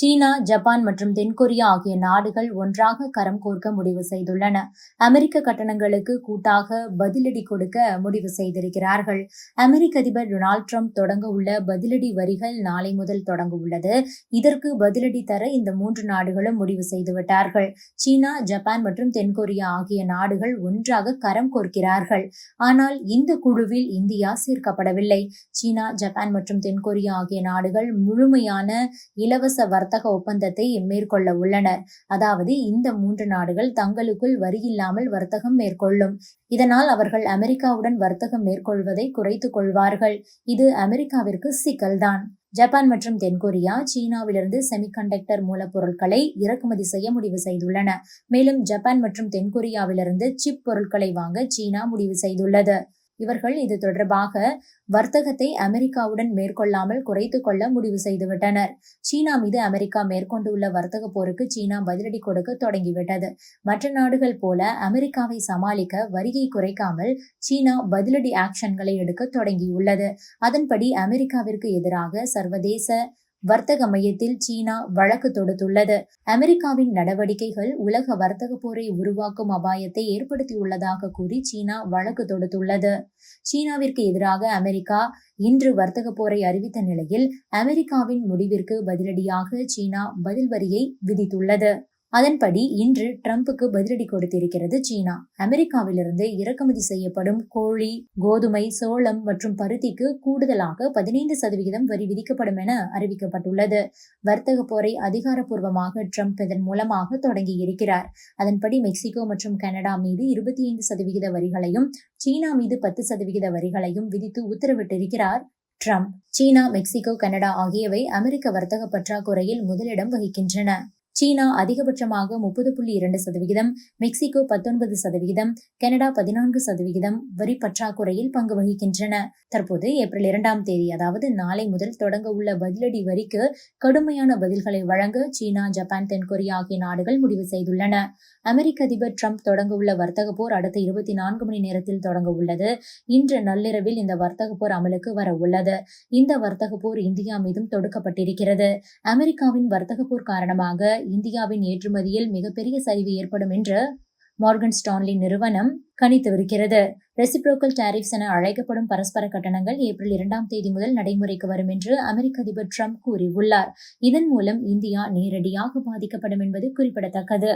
சீனா Japan மற்றும் தென்கொரியா ஆகிய நாடுகள் ஒன்றாக கரம் கோர்க்க முடிவு செய்துள்ளன. அமெரிக்க கட்டணங்களுக்கு கூட்டாக பதிலடி கொடுக்க முடிவு செய்திருக்கிறார்கள். அமெரிக்க அதிபர் டொனால்ட் ட்ரம்ப் தொடங்க உள்ள பதிலடி வரிகள் நாளை முதல் தொடங்க உள்ளது. இதற்கு பதிலடி தர இந்த மூன்று நாடுகளும் முடிவு செய்துவிட்டார்கள் சீனா ஜப்பான் மற்றும் தென்கொரியா ஆகிய நாடுகள் ஒன்றாக கரம் கோர்க்கிறார்கள். ஆனால் இந்த குழுவில் இந்தியா சேர்க்கப்படவில்லை. சீனா ஜப்பான் மற்றும் தென்கொரியா ஆகிய நாடுகள் முழுமையான இலவச வர்த்தக வர்த்தக ஒப்பந்தத்தை மேற்கொள்ள உள்ளனர். அதாவது இந்த மூன்று நாடுகள் தங்களுக்குள் வரியில்லாமல் வர்த்தகம் மேற்கொள்ளும். இதனால் அவர்கள் அமெரிக்காவுடன் வர்த்தகம் மேற்கொள்வதை குறைத்துக் கொள்வார்கள். இது அமெரிக்காவிற்கு சிக்கல்தான். ஜப்பான் மற்றும் தென்கொரியா சீனாவிலிருந்து செமிகண்டக்டர் மூலப்பொருட்களை இறக்குமதி செய்ய முடிவு செய்துள்ளன. மேலும் ஜப்பான் மற்றும் தென்கொரியாவிலிருந்து சிப் பொருட்களை வாங்க சீனா முடிவு செய்துள்ளது. இவர்கள் இது தொடர்பாக வர்த்தகத்தை அமெரிக்காவுடன் மேற்கொள்ளாமல் குறைத்து கொள்ள முடிவு செய்துவிட்டனர். சீனா மீது அமெரிக்கா மேற்கொண்டுள்ள வர்த்தக போருக்கு சீனா பதிலடி கொடுக்க தொடங்கிவிட்டது. மற்ற நாடுகள் போல அமெரிக்காவை சமாளிக்க வரியை குறைக்காமல் சீனா பதிலடி ஆக்ஷன்களை எடுக்க தொடங்கியுள்ளது. அதன்படி அமெரிக்காவிற்கு எதிராக சர்வதேச வர்த்தக மையத்தில் சீனா வழக்கு தொடுத்துள்ளது. அமெரிக்காவின் நடவடிக்கைகள் உலக வர்த்தக போரை உருவாக்கும் அபாயத்தை ஏற்படுத்தியுள்ளதாக கூறி சீனா வழக்கு தொடுத்துள்ளது. சீனாவிற்கு எதிராக அமெரிக்கா இன்று வர்த்தக போரை அறிவித்த நிலையில் அமெரிக்காவின் முடிவிற்கு பதிலடியாக சீனா பதில் வரியை விதித்துள்ளது. அதன்படி இன்று ட்ரம்புக்கு பதிலடி கொடுத்திருக்கிறது சீனா. அமெரிக்காவிலிருந்து இறக்குமதி செய்யப்படும் கோழி கோதுமை சோளம் மற்றும் பருத்திக்கு கூடுதலாக பதினைந்து சதவிகிதம் வரி விதிக்கப்படும் என அறிவிக்கப்பட்டுள்ளது. வர்த்தக போரை அதிகாரப்பூர்வமாக ட்ரம்ப் இதன் மூலமாக தொடங்கி இருக்கிறார் அதன்படி மெக்சிகோ மற்றும் கனடா மீது இருபத்தி ஐந்து சதவிகித வரிகளையும் சீனா மீது பத்து சதவிகித வரிகளையும் விதித்து உத்தரவிட்டிருக்கிறார் ட்ரம்ப். சீனா மெக்சிகோ கனடா ஆகியவை அமெரிக்க வர்த்தக பற்றாக்குறையில் முதலிடம் வகிக்கின்றன. சீனா அதிகபட்சமாக முப்பது புள்ளி இரண்டு சதவிகிதம் மெக்சிகோ பத்தொன்பது சதவிகிதம் கனடா பதினான்கு சதவிகிதம் வரி பற்றாக்குறையில் பங்கு வகிக்கின்றன. தற்போது ஏப்ரல் இரண்டாம் தேதி அதாவது நாளை முதல் தொடங்க உள்ள பதிலடி வரிக்கு கடுமையான பதில்களை வழங்க சீனா ஜப்பான் தென்கொரியா ஆகிய நாடுகள் முடிவு செய்துள்ளன. அமெரிக்க அதிபர் ட்ரம்ப் தொடங்க உள்ள வர்த்தக போர் அடுத்த இருபத்தி நான்கு மணி நேரத்தில் தொடங்க உள்ளது. இன்று நள்ளிரவில் இந்த வர்த்தக போர் அமலுக்கு வர உள்ளது. இந்த வர்த்தக போர் இந்தியா மீதும் தொடுக்கப்பட்டிருக்கிறது. அமெரிக்காவின் வர்த்தக போர் காரணமாக இந்தியாவின் ஏற்றுமதியில் மிகப்பெரிய சரிவு ஏற்படும் என்று மார்கன் ஸ்டான்லி நிறுவனம் கணித்து ரெசிப்ரோக்கல் டாரிஃப்ஸ் என அழைக்கப்படும் பரஸ்பர கட்டணங்கள் ஏப்ரல் இரண்டாம் தேதி முதல் நடைமுறைக்கு வரும் என்று அமெரிக்க அதிபர் ட்ரம்ப் கூறியுள்ளார். இதன் மூலம் இந்தியா நேரடியாக பாதிக்கப்படும் என்பது குறிப்பிடத்தக்கது.